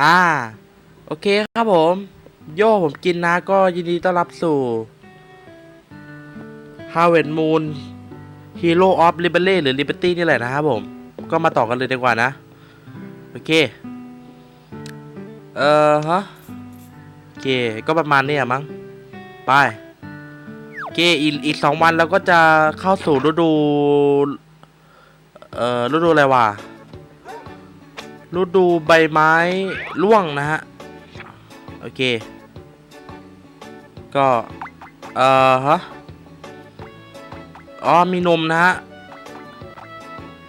อ่า โอเคครับผม โย่ผมกินนะก็ยินดีต้อนรับสู่ Harvest Moon Hero of Liberty หรือ Liberty นี่แหละนะครับผม ก็มาต่อกันเลยดีกว่านะ โอเค เออฮะ โอเค ก็ประมาณนี้อะมั้ง ไป โอเค อีกอีกสองวันเราก็จะเข้าสู่ฤดู เอ่อ ฤดูอะไรวะ ฤดูใบไม้ร่วงนะฮะ โอเค ก็ เอ่อฮะ อ๋อ มีนมนะฮะ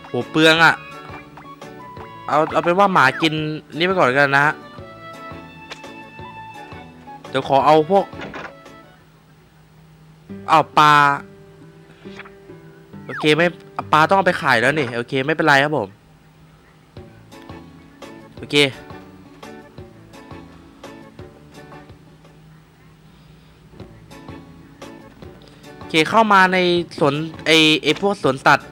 โหเปลืองอะ่ะ เอา เอาเป็นว่าหมากินนี่ไปก่อนกันนะฮะ เดี๋ยวขอเอาพวกเอาปลา โอเคไม่ปลาต้องเอาไปขายแล้วนี่ โอเคไม่เป็นไรครับผม โอเค โอเคเข้ามาในสวนไอไอพวกสวนสัตว์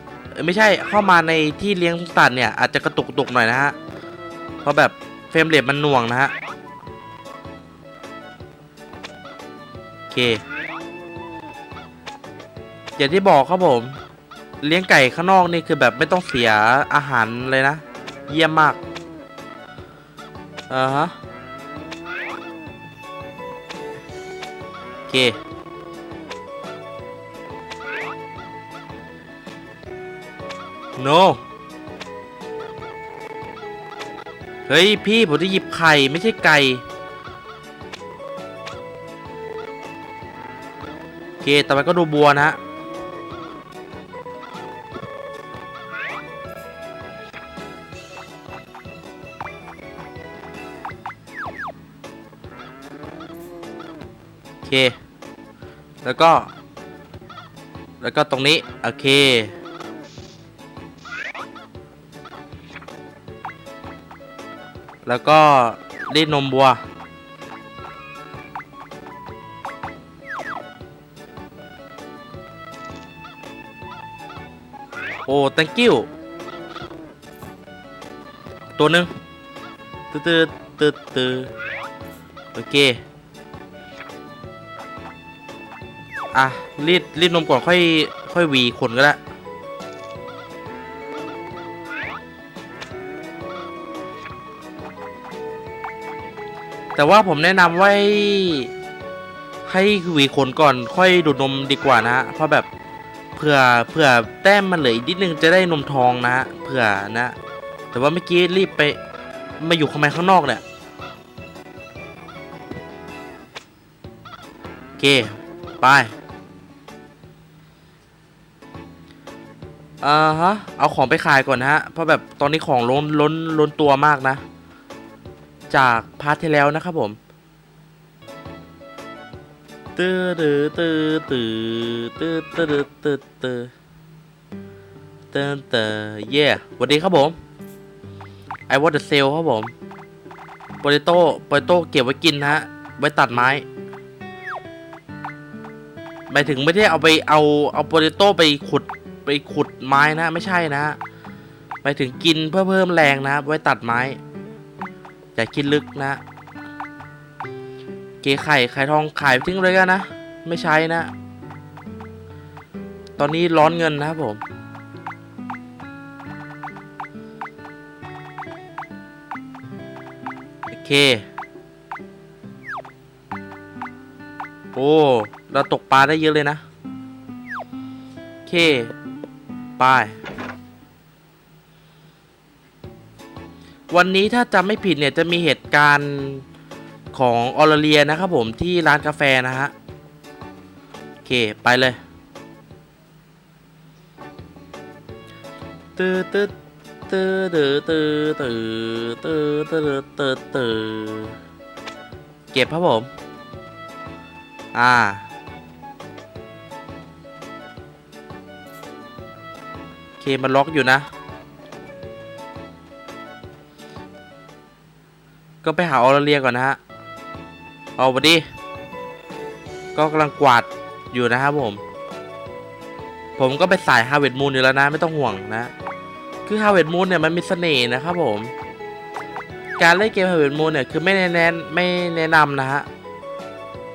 ไม่ใช่เข้ามาในที่เลี้ยงสัตว์เนี่ยอาจจะกระตุกตุกๆหน่อยนะฮะ เพราะแบบเฟรมเรทมันหน่วงนะฮะ โอเค อย่างที่บอกครับผม เลี้ยงไก่ข้างนอกนี่คือแบบไม่ต้องเสียอาหารเลยนะ เยี่ยมมาก อ่าฮะโอเค no เฮ้ย พี่ ผมจะหยิบไข่ไม่ใช่ไก่โอเค ต่อไปก็ดูบัวนะฮะ เค แล้วก็ แล้วก็ตรงนี้ โอเค แล้วก็รีดนมบัว โอ้ thank you ตัวหนึ่งตืดตืดตืดตืดโอเค อะรีดรีดนมก่อนค่อยค่อยวีขนก็ได้แต่ว่าผมแนะนำว่าให้ให้หวีขนก่อนค่อยดูดนมดีกว่านะฮะเพราะแบบเผื่อเผื่อแต้มมันเหลืออีกนิดนึงจะได้นมทองนะฮะเผื่อนะ แต่ว่าเมื่อกี้รีบไปมาอยู่ข้างในข้างนอกเนี่ยโอเค ไป อ่าฮะ เอาของไปขายก่อนนะฮะ เพราะแบบตอนนี้ของล้นล้นล้นตัวมากนะ จากพาร์ทที่แล้วนะครับผมตื้อตื้อตื้อตื้อตื้อตื้อตื้อตื้อตื้อตื้อเย่สวัสดีครับผม ไอวอเดอร์เซลครับผมโปเตโต้โปเตโต้เก็บไว้กินนะฮะ ไว้ตัดไม้หมายถึงไม่ได้เอาไปเอาเอาโปเตโต้ไปขุด ไปขุดไม้นะไม่ใช่นะหมายถึงกินเพื่อเพิ่มแรงนะ ไว้ตัดไม้อย่าคิดลึกนะเกไข่ไข่ทองขายทิ้งเลยกันนะ ไม่ใช้นะ ตอนนี้ร้อนเงินนะครับผมโอเคโอ้ เราตกปลาได้เยอะเลยนะ โอเค ไป วันนี้ถ้าจำไม่ผิดเนี่ยจะมีเหตุการณ์ของออร์เรียนะครับผมที่ร้านกาแฟนะฮะ โอเค ไปเลยตื้อตื้อตื้อตื้อตื้อตื้อตื้อตื้อตื้อตื้อเก็บครับผม อ่า มันล็อกอยู่นะ ก็ไปหาออร์เรียก่อนนะฮะเอาไปดิก็กำลังกวาดอยู่นะครับผม ผมก็ไปสายฮาเวิร์ดมูนอยู่แล้วนะ ไม่ต้องห่วงนะ คือฮาเวิร์ดมูนเนี่ยมันมีเสน่ห์นะครับผม การเล่นเกม Harvest Moon เนี่ยคือไม่แนะนำไม่แนะนำนะฮะ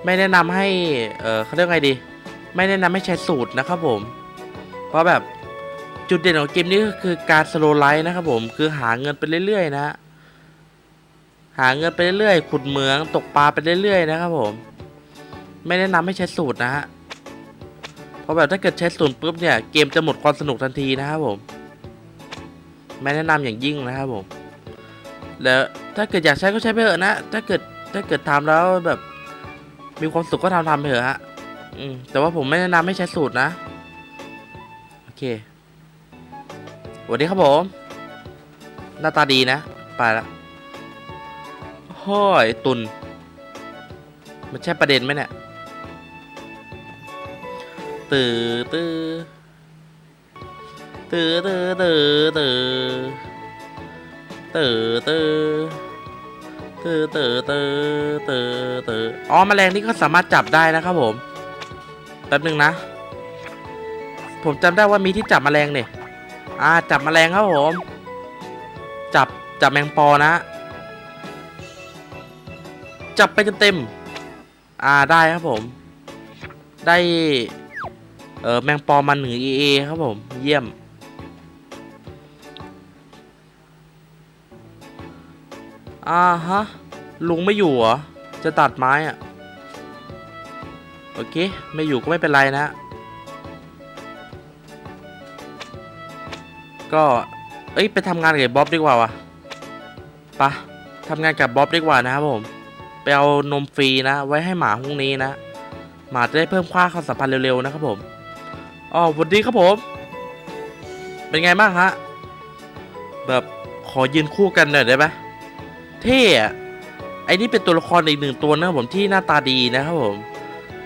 ไม่แนะนำให้ เออเขาเรียกไงดี ไม่แนะนำให้ใช้สูตรนะครับผม เพราะแบบ จุดเด่นของเกมนี้ก็คือการสโลไลท์นะครับผมคือหาเงินไปเรื่อยๆนะหาเงินไปเรื่อยๆขุดเหมืองตกปลาไปเรื่อยๆนะครับผม ไม่แนะนำให้ใช้สูตรนะฮะเพราะแบบถ้าเกิดใช้สูตรปุ๊บเนี่ยเกมจะหมดความสนุกทันทีนะครับผม ไม่แนะนำอย่างยิ่งนะครับผม แล้วถ้าเกิดอยากใช้ก็ใช้ไปเถอะนะ ถ้าเกิดถ้าเกิดทำแล้วแบบมีความสุขก็ทำทำไปเถอะฮะ อืม แต่ว่าผมไม่แนะนำให้ใช้สูตรนะ โอเค สวัสดีครับผม หน้าตาดีนะ ไปละห้อยตุน มันใช่ประเด็นไหมเนี่ย ตื่อตื่อตื่อตื่อตื่อตื่อตื่อตื่อตื่อตื่อตื่อตื่อตื่ออ๋อแมลงนี่ก็สามารถจับได้นะครับผม แป๊บนึงนะ ผมจำได้ว่ามีที่จับแมลงเนี่ย อ่าจับแมลงครับผม จับจับแมงปอนะ จับไปเต็มๆอ่าได้ครับผม ได้เออแมงปอมาหนึ่ง EA ครับผม เยี่ยม อ่าฮะ ลุงไม่อยู่เหรอ จะตัดไม้อะโอเค ไม่อยู่ก็ไม่เป็นไรนะ ก็เอ้ยไปทำงานกับบ๊อบดีกว่าวะปะทำงานกับบ๊อบดีกว่านะครับผมไปเอานมฟรีนะ ไว้ให้หมาพรุ่งนี้นะ หมาจะได้เพิ่มค่าความสัมพันธ์เร็วๆนะครับผมอ๋อวัสดีครับผม เป็นไงบ้างฮะ แบบขอยืนคู่กันหน่อยได้ไหมเท่อะไอ้นี่เป็นตัวละครอีกหนึ่งตัวนะครับผมที่หน้าตาดีนะครับผม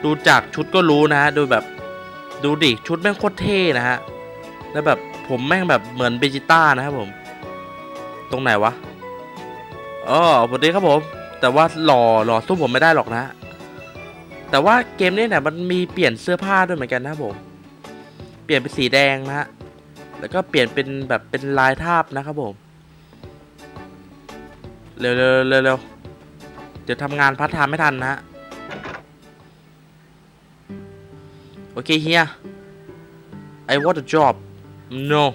ดูจากชุดก็รู้นะฮะดูแบบดูดิชุดแม่งโคตรเท่นะฮะแล้วแบบ ผมแม่งแบบเหมือนเบจิต้านะครับผม ตรงไหนวะอ๋อสวัสดีครับผม แต่ว่าหล่อหล่อสู้ผมไม่ได้หรอกนะ แต่ว่าเกมนี้เนี่ยมันมีเปลี่ยนเสื้อผ้าด้วยเหมือนกันนะครับผม เปลี่ยนเป็นสีแดงนะฮะ แล้วก็เปลี่ยนเป็นแบบเป็นลายทาบนะครับผม เร็วเร็วเร็วเร็วเดี๋ยวทำงานพัฒทามไม่ทันนะฮะ โอเคเฮีย I want a job no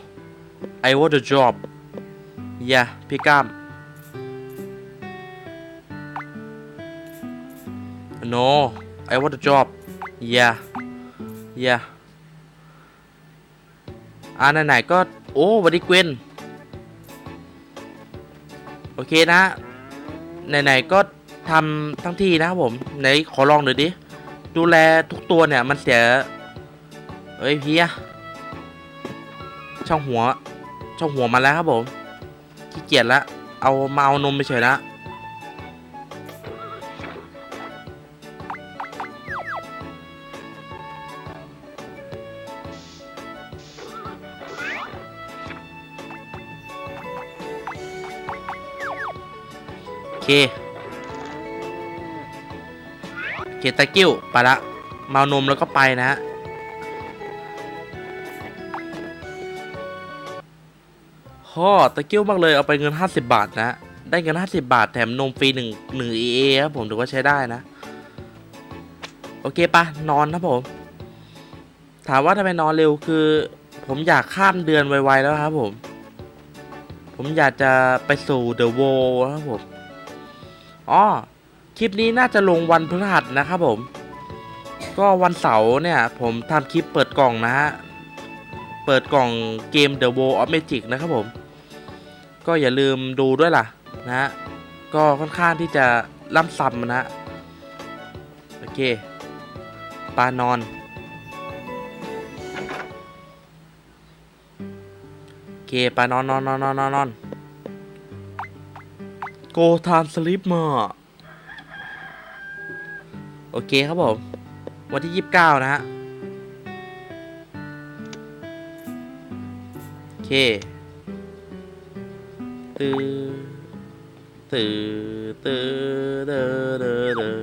I want a job yeah พี่ก้าม no I want a job yeah yeah อ่าไหนๆก็ โอ้วันดีเกวนโอเคนะ ไหนๆก็ทำทั้งที่นะครับผม ไหนขอลองหน่อยดิ ดูแลทุกตัวเนี่ย มันเสีย เอ้ยพีย ช่องหัวช่องหัวมาแล้วครับผมขี้เกียจละเอามาเอานมไปเฉยละโอเคเคตะกิ้วไปละมาเอานมแล้วก็ไปนะฮะ ฮ่อตะเกิ้วมากเลยเอาไปเงิน 50 บาทนะ ได้เงิน 50 บาท แถมนมฟรี1 1 EA ครับผมถือว่าใช้ได้นะ โอเคปะนอนครับผม ถามว่าทำไมนอนเร็วคือ ผมอยากข้ามเดือนไวๆแล้วครับผม ผมอยากจะไปสู่เดอะโวครับผมอ๋อคลิปนี้น่าจะลงวันพฤหัสนะครับผม ก็วันเสาร์เนี่ย ผมทำคลิปเปิดกล่องนะฮะ เปิดกล่องเกม The World of Magic นะครับผม ก็อย่าลืมดูด้วยล่ะนะฮะก็ค่อนข้างที่จะล่ำซ้ำนะฮะโอเคปานอนโอเคปานอนนอนนอนนอนนอนนอน Go time sleep มาโอเคครับผม วันที่ 29 นะฮะ โอเค ตื้อตื้อตื้อตื้อตื้อตื้อ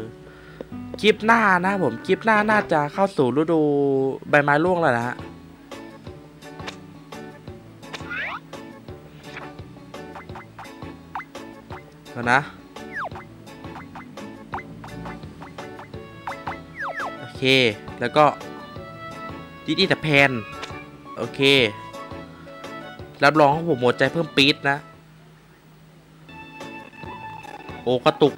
คลิปหน้านะผมคลิปหน้าน่าจะเข้าสู่ฤดูใบไม้ร่วงแล้วนะฮะโอก่อนะโอเค แล้วก็ดิดิแต่แพน โอเค รับรองของผมหัวใจเพิ่มปี๊ดนะ อ้กระตุก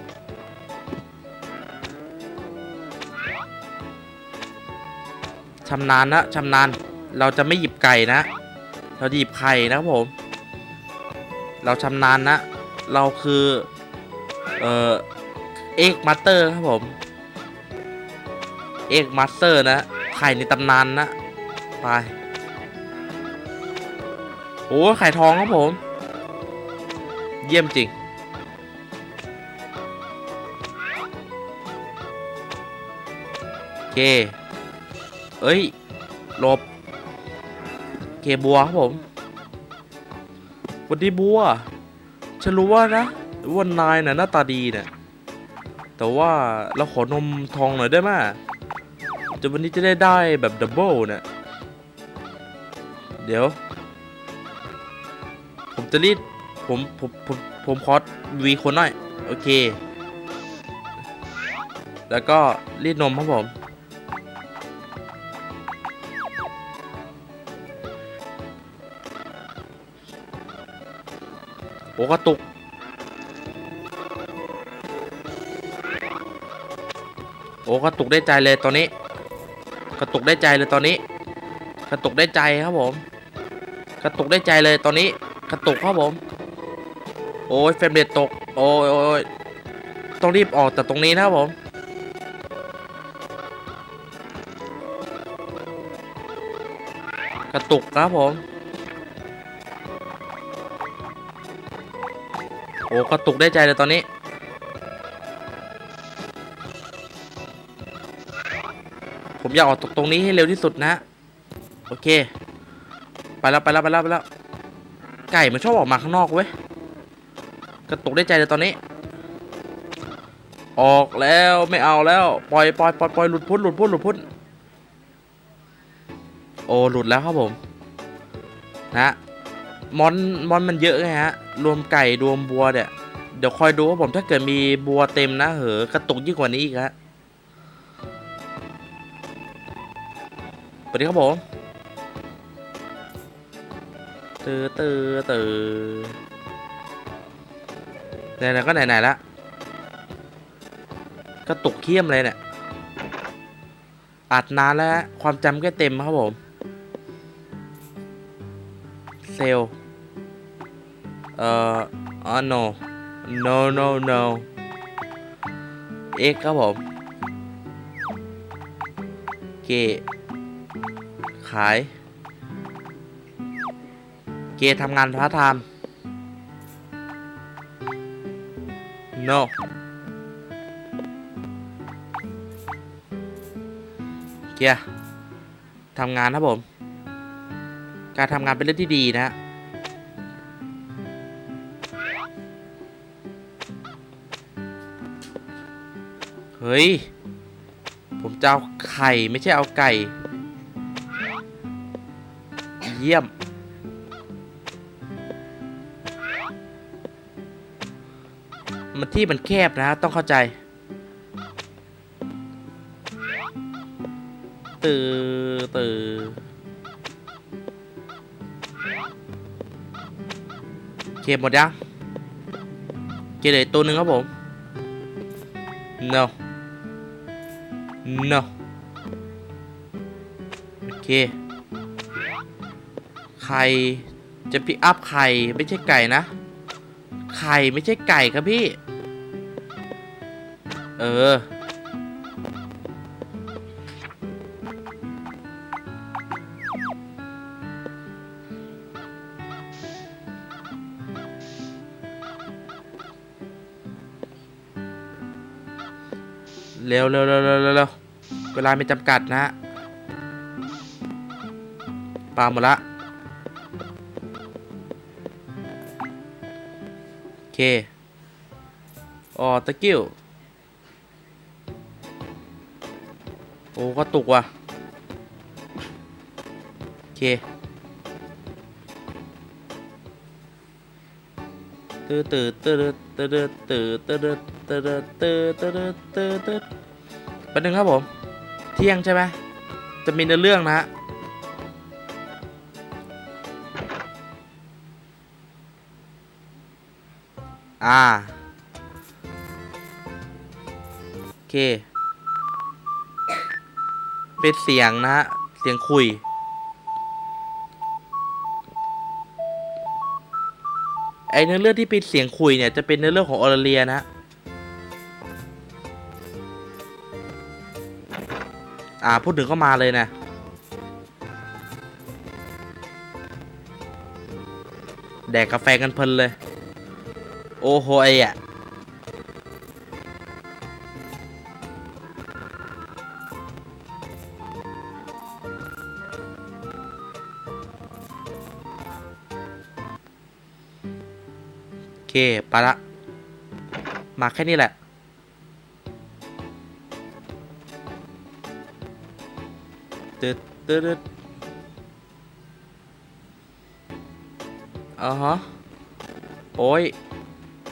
ชำนาญนะชำนาญ เราจะไม่หยิบไก่นะ เราหยิบไข่นะครับผม เราชำนาญนะ เราคือ เอ่อ เอกมาสเตอร์ครับผม เอกมาสเตอร์นะ ไข่ในตำนานนะ ไป โอ้ไข่ทองครับผม เยี่ยมจริง เค เอ้ยหลบเคบัวครับผมสวัสดีบัว ฉันรู้ว่านะว่านายน่ะหน้าตาดีเนี่ยแต่ว่าเราขอนมทองหน่อยได้ไหมจะวันนี้จะได้ได้แบบดับเบิลเนี่ยเดี๋ยว ผมจะรีดผมผมผมผมขอวีคนหน่อย โอเค แล้วก็รีดนมครับผม อ้กระตุก โอ้กระตุกได้ใจเลยตอนนี้ กระตุกได้ใจเลยตอนนี้ กระตุกได้ใจครับผม กระตุกได้ใจเลยตอนนี้ กระตุกครับผม โอ้ยเฟรมเรทตก โอ้ยโอ้ยต้องรีบออกจากตรงนี้นะครับผมกระตุกครับผม โอ้กระตุกได้ใจเลยตอนนี้ผมอยากออกตกตรงนี้ให้เร็วที่สุดนะ โอเค ไปแล้วไปแล้วไปแล้วไปแล้ว ไก่มันชอบออกมาข้างนอกเว้ย กระตุกได้ใจเลยตอนนี้ ออกแล้วไม่เอาแล้ว ปล่อยปล่อยปล่อยปล่อยหลุดพ้นหลุดพ้นหลุดพ้นโอ้หลุดแล้วครับผม นะ มอนมอนมันเยอะไงฮะ รวมไก่รวมบัวเนี่ย เดี๋ยวคอยดูว่าผมถ้าเกิดมีบัวเต็มนะเหอะกระตุกยิ่งกว่านี้อีกฮะสวัสดีครับผมตือตือตือไหนๆก็ไหนๆละกระตุกเขี้ยมเลยเนี่ยอัดนานแล้วฮะความจำก็เต็มครับผม เซลล เอ่ออ๋อ no no no no x ครับผมเกขาย เกทำงานพาร์ทไทม์ no เกียร์ทำงานครับผม การทำงานเป็นเรื่องที่ดีนะ ฮ้ย ผมจะเอาไข่ไม่ใช่เอาไก่ เยี่ยม มันที่มันแคบนะต้องเข้าใจ ตือตือโอเคหมดยังเคเหลยตัวหนึ่งครับผม no no โอเค ไข่ จะพิกอัพไข่ ไม่ใช่ไก่นะ ไข่ไม่ใช่ไก่ครับพี่ เออ เร็วเร็วเร็วเร็วเร็ว เวลาไม่จำกัดนะฮะปาหมดละ โอเค อ๋อ ตะกิ้ว โอ้ก็ตุกว่ะ โอเคตื้อตื้อตื้อตื้อตื้อตื้อตื้อตื้อตื้อตื้อตื้อตื้อแป๊บนึงครับผม เที่ยงใช่ไหมจะมีเนื้อเรื่องนะฮะอ่าโอเค เป็นเสียงนะฮะ เสียงคุย ไอเนื้อเรื่องที่เป็นเสียงคุยเนี่ยจะเป็นเนื้อเรื่องของออร์เลียนะฮะ อ่าพูดถึงก็มาเลยนะแดกกาแฟกันเพลินเลย โอ้โหไอ้อะโอเค ไปละ มาแค่นี้แหละ ตึ๊ดตึ๊ดตึ๊ดอ่าฮะ โอ้ย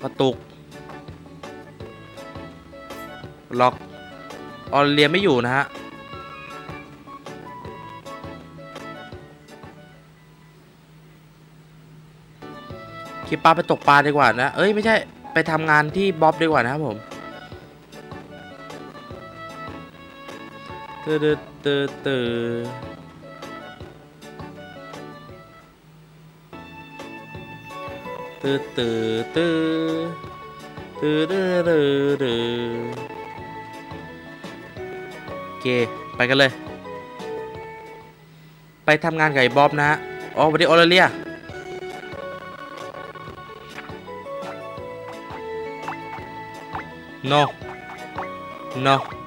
กระตุก ล็อก ออเรียนไม่อยู่นะฮะ คิดปลาไปตกปลาดีกว่านะ เอ้ย ไม่ใช่ ไปทำงานที่บ๊อบดีกว่านะครับผมตืด ตืดตืดตืดตืตืดตืดตืดตืดตืโอเค ไปกันเลย ไปทำงานกับไอ้บ๊อบนะฮะ อ๋อวันนี้ออเรีย no no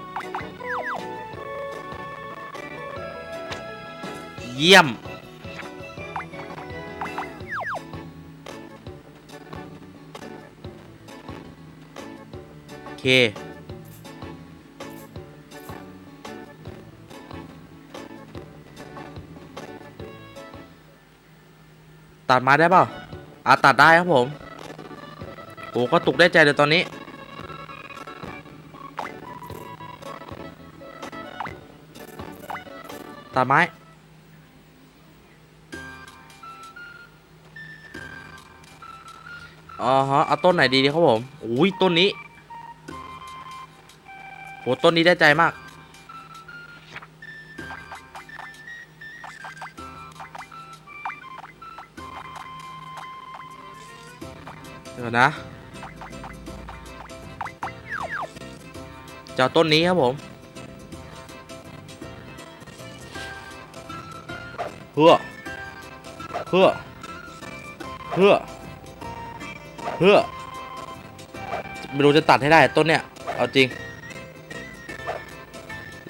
เยี่ยม โอเค ตัดมาได้เปล่าอะตัดได้ครับผม โอ้ก็ตุกได้ใจเลยตอนนี้ตัดไม้ อ๋อฮะเอาต้นไหนดีดีครับผมอุ้ยต้นนี้โหต้นนี้ได้ใจมากเดี๋ยวนะจะเอาต้นนี้ครับผมเพื่อเพื่อเพื่อ เพื่อไม่รู้จะตัดให้ได้ต้นเนี้ยเอาจริง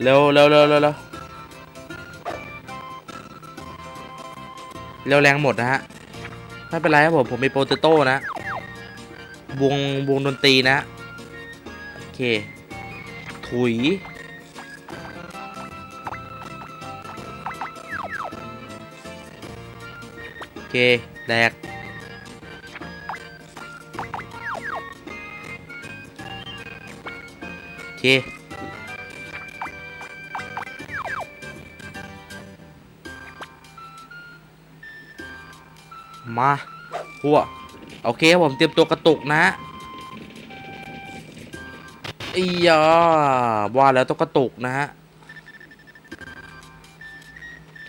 เร็วเร็วเร็วเร็วเร็วเร็วแรงหมดนะฮะ ไม่เป็นไรครับผม ผมมีโปเตโต้นะ วงวงดนตรีนะ โอเค ถุยโอเค แดก เค มาหัวโอเคผมเตรียมตัวกระตุกนะอียาว่าแล้วต้องกระตุกนะฮะ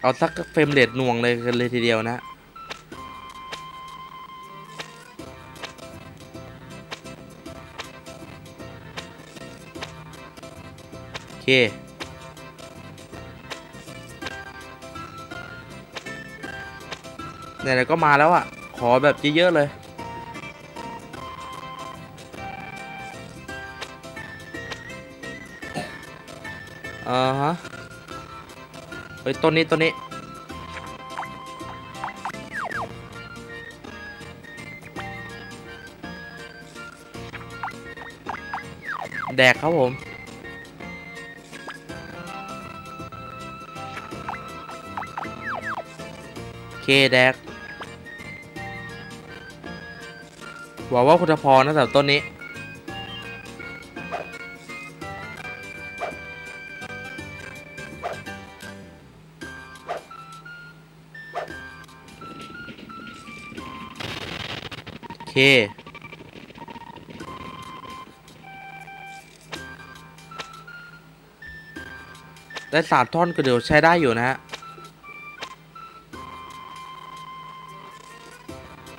เอาสักเฟรมเรทหน่วงเลยกันเลยทีเดียวนะ เค เนี่ยๆก็มาแล้วอะ ขอแบบเยอะๆเลยอ่าฮะเฮ้ยต้นนี้ต้นนี้แดกครับผม เคแดกหวังว่าคุณจะพอนะสำหรับต้นนี้ โอเค ได้สามท่อนก็เดี๋ยวใช้ได้อยู่นะฮะ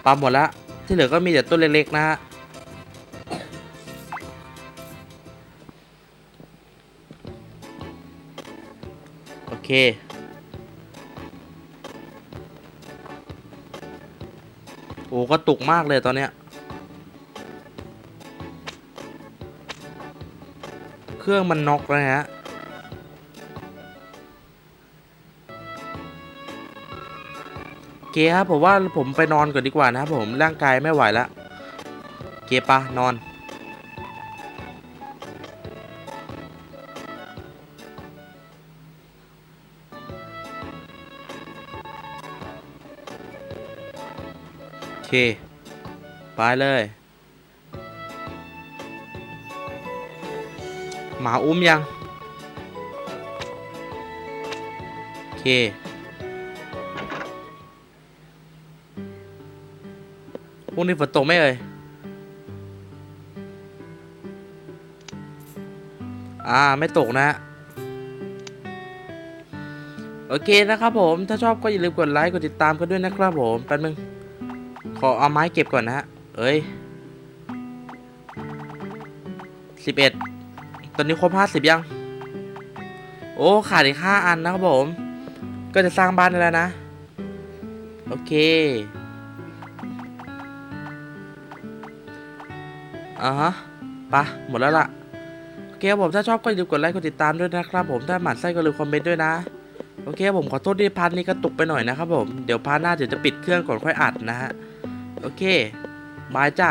ปาหมดแล้วที่เหลือก็มีแต่ต้นเล็กๆนะฮะโอเคโอ้ก็ตุกมากเลยตอนเนี้ยเครื่องมันน็อกแล้วฮะ เคครับผมว่าผมไปนอนก่อนดีกว่านะครับผมร่างกายไม่ไหวแล้วเคปะนอนโอเคไปเลยหมาอุ้มยัง โอเค พรุ่งนี้ฝนตกไหมเอ่ย อ่า ไม่ตกนะฮะโอเคนะครับผม ถ้าชอบก็อย่าลืมกดไลค์ กดติดตามกันด้วยนะครับผมแป๊บนึง ขอเอาไม้เก็บก่อนนะฮะ เอ้ยสิบเอ็ด ตอนนี้ครบห้าสิบยัง โอ้ ขาดอีกห้าอันนะครับผม ก็จะสร้างบ้านได้แล้วนะ โอเค อ่าฮะปะหมดแล้วล่ะโอเคครับผมถ้าชอบก็อย่าลืมกดไลค์กดติดตามด้วยนะครับผมถ้าหมั่นไส้ก็ลืมคอมเมนต์ด้วยนะโอเคครับผมขอโทษที่พาร์ทนี้กระตุกไปหน่อยนะครับผมเดี๋ยวพาร์ทหน้าเดี๋ยวจะปิดเครื่องก่อนค่อยอัดนะฮะโอเคบายจ้า